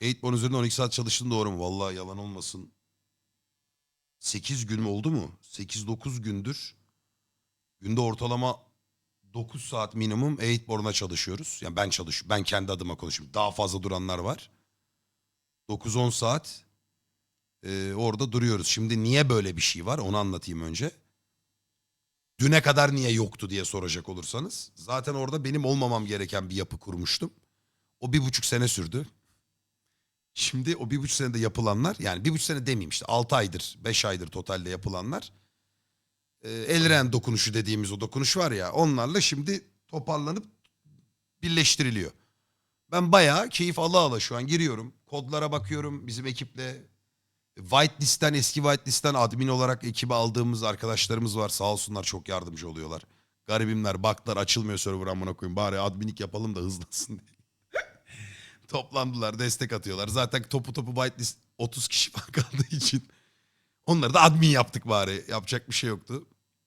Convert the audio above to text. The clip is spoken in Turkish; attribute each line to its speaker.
Speaker 1: Eightborn üzerinde 12 saat çalıştın doğru mu? Vallahi yalan olmasın. 8 gün mü oldu mu? 8-9 gündür. Günde ortalama 9 saat minimum Eightborn'a çalışıyoruz. Yani ben çalış, ben kendi adıma konuşayım. Daha fazla duranlar var. 9-10 saat e, orada duruyoruz. Şimdi niye böyle bir şey var onu anlatayım önce. Düne kadar niye yoktu diye soracak olursanız. Zaten orada benim olmamam gereken bir yapı kurmuştum. O bir buçuk sene sürdü. Şimdi o bir buçuk senede yapılanlar yani bir buçuk sene demeyeyim işte altı aydır beş aydır totalde yapılanlar. E, Elren dokunuşu dediğimiz o dokunuş var ya onlarla şimdi toparlanıp birleştiriliyor. Ben bayağı keyif ala ala şu an giriyorum. Kodlara bakıyorum bizim ekiple. Whitelist'ten eski Whitelist'ten admin olarak ekibe aldığımız arkadaşlarımız var. Sağ olsunlar çok yardımcı oluyorlar. Garibimler baktılar açılmıyor server amına koyayım. Bari adminlik yapalım da hızlansın diye. Toplandılar destek atıyorlar. Zaten topu topu whitelist 30 kişi falan kaldığı için onları da admin yaptık bari. Yapacak bir şey yoktu.